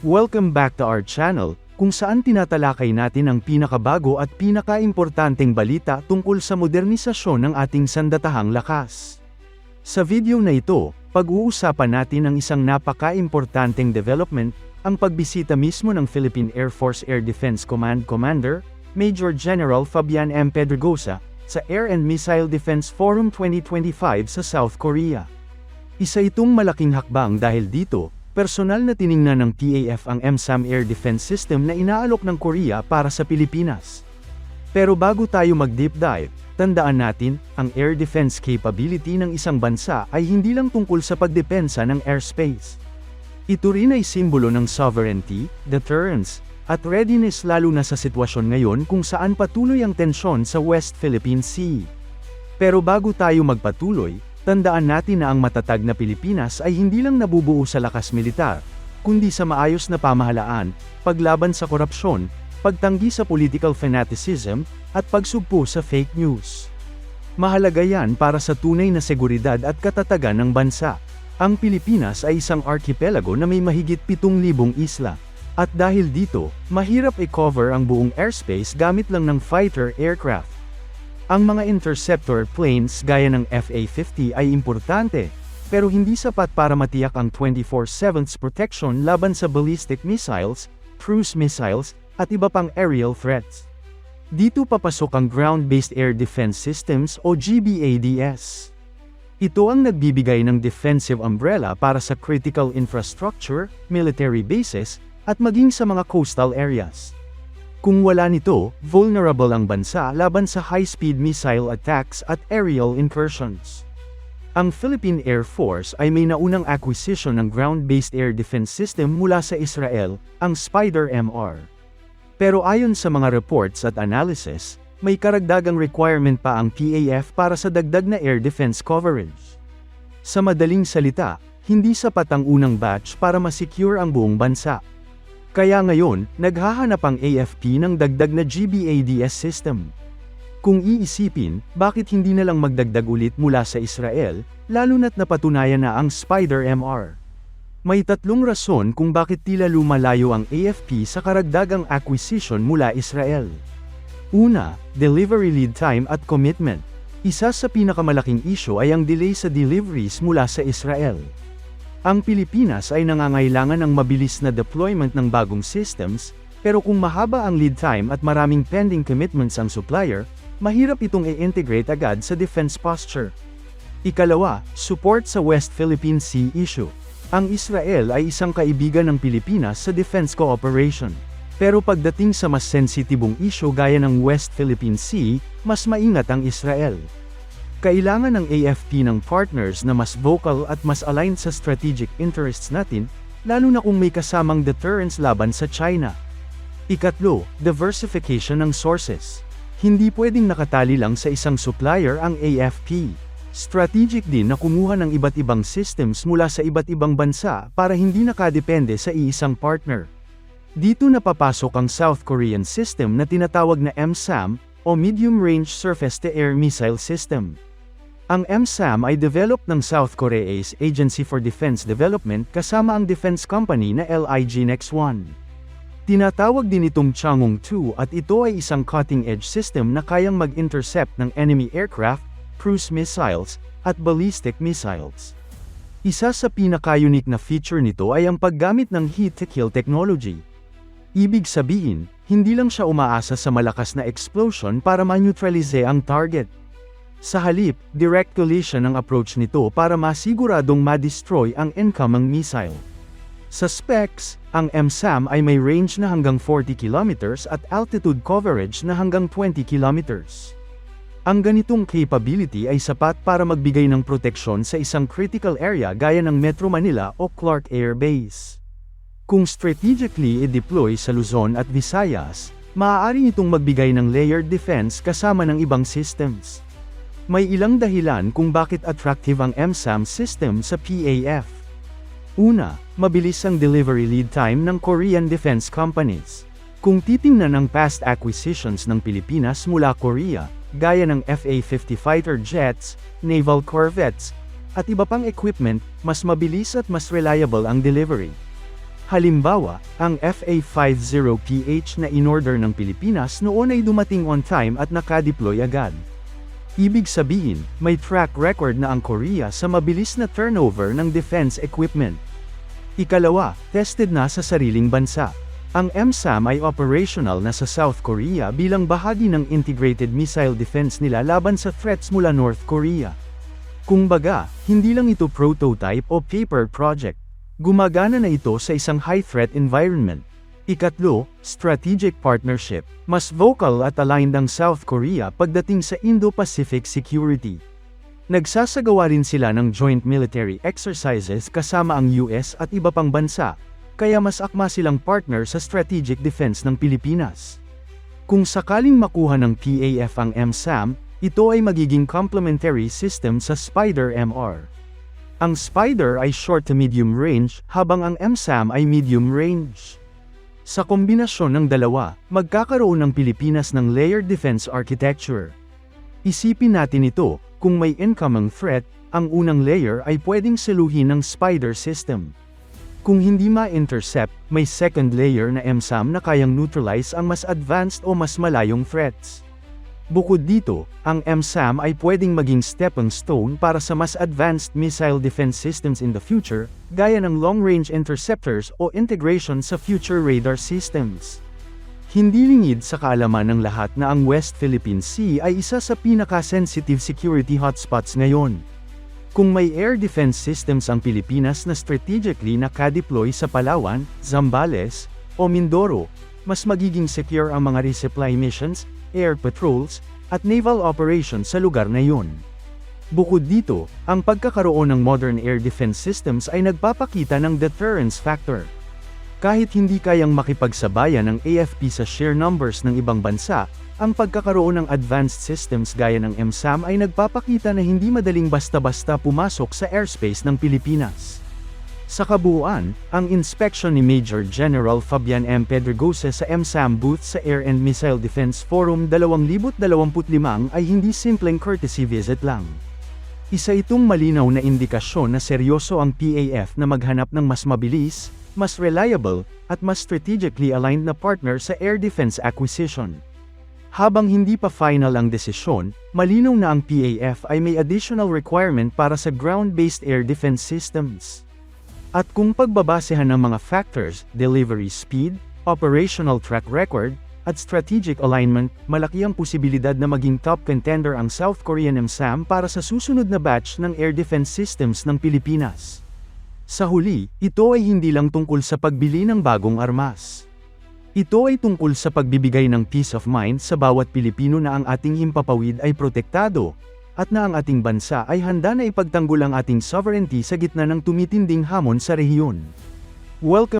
Welcome back to our channel, kung saan tinatalakay natin ang pinakabago at pinakaimportanteng balita tungkol sa modernisasyon ng ating sandatahang lakas. Sa video na ito, pag-uusapan natin ang isang napaka-importanteng development, ang pagbisita mismo ng Philippine Air Force Air Defense Command Commander, Major General Fabian M. Pedregosa, sa Air and Missile Defense Forum 2025 sa South Korea. Isa itong malaking hakbang dahil dito, personal na tiningnan ng TAF ang MSAM Air Defense System na inaalok ng Korea para sa Pilipinas. Pero bago tayo mag-deep dive, tandaan natin, ang air defense capability ng isang bansa ay hindi lang tungkol sa pagdepensa ng airspace. Ito rin ay simbolo ng sovereignty, deterrence, at readiness lalo na sa sitwasyon ngayon kung saan patuloy ang tensyon sa West Philippine Sea. Pero bago tayo magpatuloy, tandaan natin na ang matatag na Pilipinas ay hindi lang nabubuo sa lakas militar, kundi sa maayos na pamahalaan, paglaban sa korupsyon, pagtanggi sa political fanaticism, at pagsugpo sa fake news. Mahalaga yan para sa tunay na seguridad at katatagan ng bansa. Ang Pilipinas ay isang archipelago na may mahigit 7,000 isla. At dahil dito, mahirap i-cover ang buong airspace gamit lang ng fighter aircraft. Ang mga interceptor planes gaya ng FA-50 ay importante, pero hindi sapat para matiyak ang 24/7 protection laban sa ballistic missiles, cruise missiles, at iba pang aerial threats. Dito papasok ang Ground-Based Air Defense Systems o GBADS. Ito ang nagbibigay ng defensive umbrella para sa critical infrastructure, military bases, at maging sa mga coastal areas. Kung wala nito, vulnerable ang bansa laban sa high-speed missile attacks at aerial incursions. Ang Philippine Air Force ay may naunang acquisition ng ground-based air defense system mula sa Israel, ang Spider-MR. Pero ayon sa mga reports at analysis, may karagdagang requirement pa ang PAF para sa dagdag na air defense coverage. Sa madaling salita, hindi sapat ang unang batch para masecure ang buong bansa. Kaya ngayon, naghahanap ang AFP ng dagdag na GBADS system. Kung iisipin, bakit hindi na lang magdagdag ulit mula sa Israel, lalo na't napatunayan na ang Spider-MR? May tatlong rason kung bakit tila lumalayo ang AFP sa karagdagang acquisition mula Israel. Una, delivery lead time at commitment. Isa sa pinakamalaking issue ay ang delay sa deliveries mula sa Israel. Ang Pilipinas ay nangangailangan ng mabilis na deployment ng bagong systems, pero kung mahaba ang lead time at maraming pending commitments ang supplier, mahirap itong i-integrate agad sa defense posture. Ikalawa, support sa West Philippine Sea issue. Ang Israel ay isang kaibigan ng Pilipinas sa defense cooperation. Pero pagdating sa mas sensitibong issue gaya ng West Philippine Sea, mas maingat ang Israel. Kailangan ng AFP ng partners na mas vocal at mas aligned sa strategic interests natin, lalo na kung may kasamang deterrence laban sa China. Ikatlo, diversification ng sources. Hindi pwedeng nakatali lang sa isang supplier ang AFP. Strategic din na kumuha ng iba't ibang systems mula sa iba't ibang bansa para hindi nakadepende sa iisang partner. Dito napapasok ang South Korean system na tinatawag na MSAM, o Medium Range Surface-to-Air Missile System. Ang MSAM ay developed ng South Korea's Agency for Defense Development kasama ang defense company na LIG Nex 1. Tinatawag din itong Chang'ong 2 at ito ay isang cutting-edge system na kayang mag-intercept ng enemy aircraft, cruise missiles, at ballistic missiles. Isa sa pinaka-unique na feature nito ay ang paggamit ng heat-to-kill technology. Ibig sabihin, hindi lang siya umaasa sa malakas na explosion para ma-neutralize ang target. Sa halip, direct collision ang approach nito para masiguradong ma-destroy ang incoming missile. Sa specs, ang MSAM ay may range na hanggang 40 km at altitude coverage na hanggang 20 km. Ang ganitong capability ay sapat para magbigay ng proteksyon sa isang critical area gaya ng Metro Manila o Clark Air Base. Kung strategically i-deploy sa Luzon at Visayas, maaari itong magbigay ng layered defense kasama ng ibang systems. May ilang dahilan kung bakit attractive ang MSAM system sa PAF. Una, mabilis ang delivery lead time ng Korean defense companies. Kung titingnan ang past acquisitions ng Pilipinas mula Korea, gaya ng FA-50 fighter jets, naval corvettes, at iba pang equipment, mas mabilis at mas reliable ang delivery. Halimbawa, ang FA-50PH na inorder ng Pilipinas noon ay dumating on time at nakadeploy agad. Ibig sabihin, may track record na ang Korea sa mabilis na turnover ng defense equipment. Ikalawa, tested na sa sariling bansa. Ang MSAM ay operational na sa South Korea bilang bahagi ng integrated missile defense nila laban sa threats mula North Korea. Kung baga, hindi lang ito prototype o paper project. Gumagana na ito sa isang high-threat environment. Ikatlo, strategic partnership. Mas vocal at aligned ang South Korea pagdating sa Indo-Pacific security. Nagsasagawa rin sila ng joint military exercises kasama ang US at iba pang bansa, kaya mas akma silang partner sa strategic defense ng Pilipinas. Kung sakaling makuha ng PAF ang MSAM, ito ay magiging complementary system sa Spider-MR. Ang Spider ay short to medium range, habang ang MSAM ay medium range. Sa kombinasyon ng dalawa, magkakaroon ng Pilipinas ng layered defense architecture. Isipin natin ito, kung may incoming threat, ang unang layer ay pwedeng saluhin ng Spider system. Kung hindi ma-intercept, may second layer na MSAM na kayang neutralize ang mas advanced o mas malayong threats. Bukod dito, ang MSAM ay pwedeng maging stepping stone para sa mas advanced missile defense systems in the future, gaya ng long-range interceptors o integration sa future radar systems. Hindi lingid sa kaalaman ng lahat na ang West Philippine Sea ay isa sa pinaka-sensitive security hotspots ngayon. Kung may air defense systems ang Pilipinas na strategically nakadeploy sa Palawan, Zambales, o Mindoro, mas magiging secure ang mga resupply missions, air patrols, at naval operations sa lugar na yun. Bukod dito, ang pagkakaroon ng modern air defense systems ay nagpapakita ng deterrence factor. Kahit hindi kayang makipagsabayan ng AFP sa sheer numbers ng ibang bansa, ang pagkakaroon ng advanced systems gaya ng MSAM ay nagpapakita na hindi madaling basta-basta pumasok sa airspace ng Pilipinas. Sa kabuuan, ang inspection ni Major General Fabian M. Pedregosa sa MSAM booth sa Air and Missile Defense Forum 2025 ay hindi simpleng courtesy visit lang. Isa itong malinaw na indikasyon na seryoso ang PAF na maghanap ng mas mabilis, mas reliable, at mas strategically aligned na partner sa air defense acquisition. Habang hindi pa final ang desisyon, malinaw na ang PAF ay may additional requirement para sa ground-based air defense systems. At kung pagbabasehan ng mga factors, delivery speed, operational track record, at strategic alignment, malaki ang posibilidad na maging top contender ang South Korean MSAM para sa susunod na batch ng air defense systems ng Pilipinas. Sa huli, ito ay hindi lang tungkol sa pagbili ng bagong armas. Ito ay tungkol sa pagbibigay ng peace of mind sa bawat Pilipino na ang ating himpapawid ay protektado, at na ang ating bansa ay handa na ipagtanggol ang ating sovereignty sa gitna ng tumitinding hamon sa rehiyon. Welcome